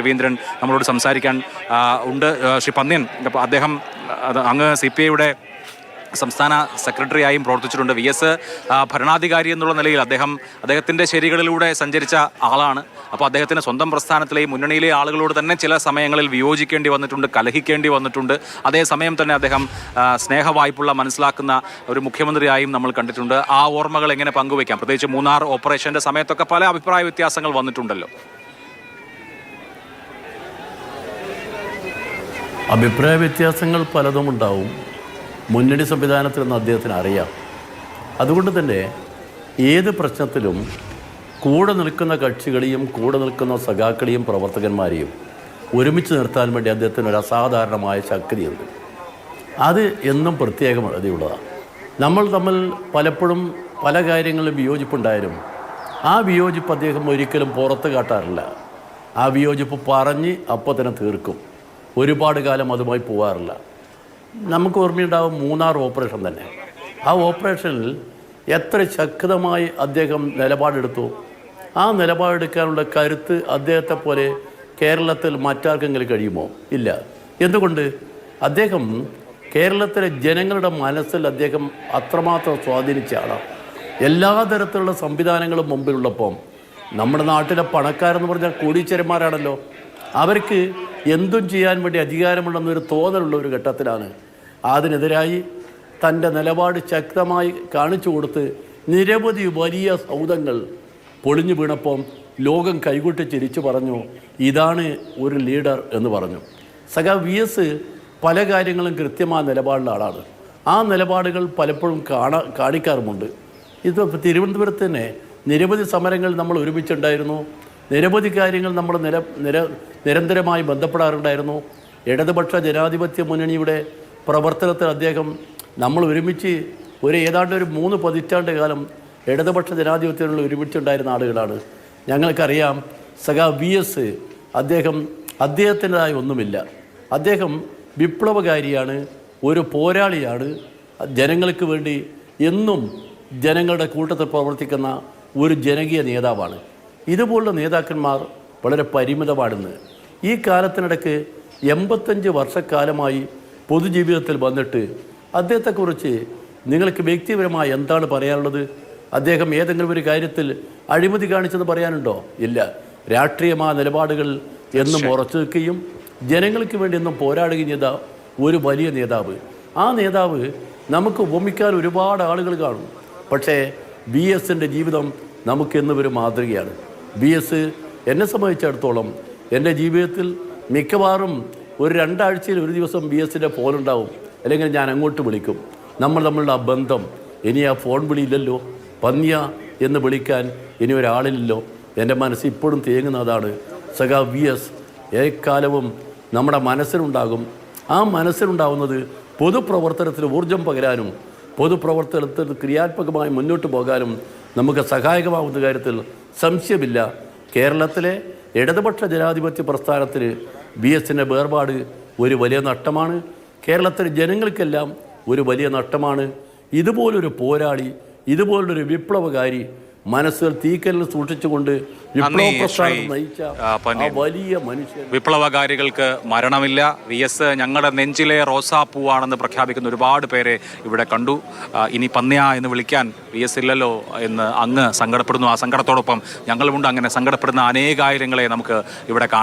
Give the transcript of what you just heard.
രവീന്ദ്രൻ നമ്മളോട് സംസാരിക്കാൻ ഉണ്ട്. ശ്രീ പന്ന്യൻ അദ്ദേഹം അങ്ങ് സി പി ഐയുടെ സംസ്ഥാന സെക്രട്ടറിയായും പ്രവർത്തിച്ചിട്ടുണ്ട്. വി എസ് ഭരണാധികാരി എന്നുള്ള നിലയിൽ അദ്ദേഹം അദ്ദേഹത്തിന്റെ ശരികളിലൂടെ സഞ്ചരിച്ച ആളാണ്. അപ്പോൾ അദ്ദേഹത്തിന് സ്വന്തം പ്രസ്ഥാനത്തിലെയും മുന്നണിയിലെ ആളുകളോട് തന്നെ ചില സമയങ്ങളിൽ വിയോജിക്കേണ്ടി വന്നിട്ടുണ്ട് കലഹിക്കേണ്ടി വന്നിട്ടുണ്ട്. അതേസമയം തന്നെ അദ്ദേഹം സ്നേഹവായ്പുള്ള മനസ്സിലാക്കുന്ന ഒരു മുഖ്യമന്ത്രിയായും നമ്മൾ കണ്ടിട്ടുണ്ട്. ആ ഓർമ്മകൾ എങ്ങനെ പങ്കുവയ്ക്കാം? പ്രത്യേകിച്ച് മൂന്നാർ ഓപ്പറേഷന്റെ സമയത്തൊക്കെ പല അഭിപ്രായ വ്യത്യാസങ്ങൾ വന്നിട്ടുണ്ടല്ലോ. അഭിപ്രായ വ്യത്യാസങ്ങൾ പലതും ഉണ്ടാവും. മുന്നണി സംവിധാനത്തിൽ നിന്ന് അദ്ദേഹത്തിന് അറിയാം. അതുകൊണ്ട് തന്നെ ഏത് പ്രശ്നത്തിലും കൂടെ നിൽക്കുന്ന കക്ഷികളെയും കൂടെ നിൽക്കുന്ന സഖാക്കളെയും പ്രവർത്തകന്മാരെയും ഒരുമിച്ച് നിർത്താൻ വേണ്ടി അദ്ദേഹത്തിന് ഒരു അസാധാരണമായ ശക്തിയുണ്ട്. അത് എന്നും പ്രത്യേകമുള്ളതാണ് നമ്മൾ തമ്മിൽ പലപ്പോഴും പല കാര്യങ്ങളിലും വിയോജിപ്പുണ്ടായാലും ആ വിയോജിപ്പ് അദ്ദേഹം ഒരിക്കലും പുറത്ത് കാട്ടാറില്ല. ആ വിയോജിപ്പ് പറഞ്ഞ് അപ്പോൾ തന്നെ തീർക്കും. ഒരുപാട് കാലം അതുമായി പോകാറില്ല നമുക്ക് ഓർമ്മയുണ്ടാവും മൂന്നാർ ഓപ്പറേഷൻ തന്നെ. ആ ഓപ്പറേഷനിൽ എത്ര ശക്തമായി അദ്ദേഹം നിലപാടെടുത്തു. ആ നിലപാടെടുക്കാനുള്ള കരുത്ത് അദ്ദേഹത്തെ പോലെ കേരളത്തിൽ മറ്റാർക്കെങ്കിലും കഴിയുമോ? ഇല്ല. എന്തുകൊണ്ട്? അദ്ദേഹം കേരളത്തിലെ ജനങ്ങളുടെ മനസ്സിൽ അദ്ദേഹം അത്രമാത്രം സ്വാധീനിച്ച ആളാണ്. എല്ലാ തരത്തിലുള്ള സംവിധാനങ്ങളും മുമ്പിലുള്ളപ്പം നമ്മുടെ നാട്ടിലെ പണക്കാരെന്ന് പറഞ്ഞാൽ കോടീശ്വരന്മാരാണല്ലോ അവർക്ക് എന്തും ചെയ്യാൻ വേണ്ടി അധികാരമുണ്ടെന്നൊരു തോന്നലുള്ള ഒരു ഘട്ടത്തിലാണ്. അതിനെതിരായി തന്റെ നിലപാട് ശക്തമായി കാണിച്ചു കൊടുത്ത് നിരവധി വലിയ സൗധങ്ങൾ പൊളിഞ്ഞു വീണപ്പം ലോകം കൈകൊട്ടി ചിരിച്ചു പറഞ്ഞു ഇതാണ് ഒരു ലീഡർ എന്ന് പറഞ്ഞു. സഖാ വി എസ് പല കാര്യങ്ങളും കൃത്യമായ നിലപാടുള്ള ആളാണ്. ആ നിലപാടുകൾ പലപ്പോഴും കാണാ കാണിക്കാറുമുണ്ട്. ഇത് തിരുവനന്തപുരത്ത് തന്നെ നിരവധി സമരങ്ങൾ നമ്മൾ ഒരുമിച്ചുണ്ടായിരുന്നു. നിരവധി കാര്യങ്ങൾ നമ്മൾ നിര നിര നിരന്തരമായി ബന്ധപ്പെടാറുണ്ടായിരുന്നു. ഇടതുപക്ഷ ജനാധിപത്യ മുന്നണിയുടെ പ്രവർത്തനത്തിൽ അദ്ദേഹം നമ്മൾ ഒരുമിച്ച് ഒരു ഏതാണ്ട് ഒരു മൂന്ന് പതിറ്റാണ്ട് കാലം ഇടതുപക്ഷ ജനാധിപത്യത്തിൽ ഒരുമിച്ചുണ്ടായിരുന്ന ആളുകളാണ്. ഞങ്ങൾക്കറിയാം സഖാ വി എസ് അദ്ദേഹം അദ്ദേഹത്തിന്റെതായ ഒന്നുമില്ല. അദ്ദേഹം വിപ്ലവകാരിയാണ് ഒരു പോരാളിയാണ്. ജനങ്ങൾക്ക് വേണ്ടി എന്നും ജനങ്ങളുടെ കൂട്ടത്തിൽ പ്രവർത്തിക്കുന്ന ഒരു ജനകീയ നേതാവാണ്. ഇതുപോലുള്ള നേതാക്കന്മാർ വളരെ പരിമിതമാണെന്ന്. ഈ കാലത്തിനിടയ്ക്ക് എൺപത്തഞ്ച് വർഷക്കാലമായി പൊതുജീവിതത്തിൽ വന്നിട്ട് അദ്ദേഹത്തെക്കുറിച്ച് നിങ്ങൾക്ക് വ്യക്തിപരമായി എന്താണ് പറയാനുള്ളത്? അദ്ദേഹം ഏതെങ്കിലും ഒരു കാര്യത്തിൽ അഴിമതി കാണിച്ചെന്ന് പറയാനുണ്ടോ? ഇല്ല. രാഷ്ട്രീയമായ നിലപാടുകൾ എന്നും ഉറച്ചു നിൽക്കുകയും ജനങ്ങൾക്ക് വേണ്ടി എന്നും പോരാടുകയും ചെയ്ത ഒരു വലിയ നേതാവ്. ആ നേതാവ് നമുക്ക് ഉപമിക്കാൻ ഒരുപാട് ആളുകൾ കാണും. പക്ഷേ ബി എസിന്റെ ജീവിതം നമുക്കെന്നും ഒരു മാതൃകയാണ്. ബി എസ് എന്നെ സംബന്ധിച്ചിടത്തോളം എന്റെ ജീവിതത്തിൽ മിക്കവാറും ഒരു രണ്ടാഴ്ചയിൽ ഒരു ദിവസം ബി എസിന്റെ ഫോണുണ്ടാവും അല്ലെങ്കിൽ ഞാൻ അങ്ങോട്ട് വിളിക്കും. നമ്മൾ തമ്മിലുള്ള ആ ബന്ധം ഇനി ആ ഫോൺ വിളിയില്ലല്ലോ. പന്നിയ എന്ന് വിളിക്കാൻ ഇനി ഒരാളില്ലല്ലോ. എന്റെ മനസ്സ് ഇപ്പോഴും തേങ്ങുന്നതാണ് സഖാ വി എസ് ഏക്കാലവും നമ്മുടെ മനസ്സിലുണ്ടാകും ആ മനസ്സിലുണ്ടാവുന്നത് പൊതുപ്രവർത്തനത്തിന് ഊർജം പകരാനും പൊതുപ്രവർത്തനത്തിൽ ക്രിയാത്മകമായി മുന്നോട്ട് പോകാനും നമുക്ക് സഹായകമാകുന്ന കാര്യത്തിൽ സംശയമില്ല. കേരളത്തിലെ ഇടതുപക്ഷ ജനാധിപത്യ പ്രസ്ഥാനത്തിന് ബി എസിന്റെ വേർപാട് ഒരു വലിയ നഷ്ടമാണ്. കേരളത്തിലെ ജനങ്ങൾക്കെല്ലാം ഒരു വലിയ നഷ്ടമാണ്. ഇതുപോലൊരു പോരാളി ഇതുപോലൊരു വിപ്ലവകാരി മനസ്സുകൾ തീക്കലിൽ സൂക്ഷിച്ചുകൊണ്ട് വലിയ മനുഷ്യൻ. വിപ്ലവകാരികൾക്ക് മരണമില്ല. വി എസ് ഞങ്ങളുടെ നെഞ്ചിലെ റോസാപ്പൂവാണെന്ന് പ്രഖ്യാപിക്കുന്ന ഒരുപാട് പേരെ ഇവിടെ കണ്ടു. ഇനി പന്നിയാ എന്ന് വിളിക്കാൻ വി എസ് ഇല്ലല്ലോ എന്ന് അങ്ങ് സങ്കടപ്പെടുന്നു. ആ സങ്കടത്തോടൊപ്പം ഞങ്ങളുമുണ്ട് അങ്ങനെ സങ്കടപ്പെടുന്ന അനേകായിരങ്ങളെ നമുക്ക് ഇവിടെ കാണാം.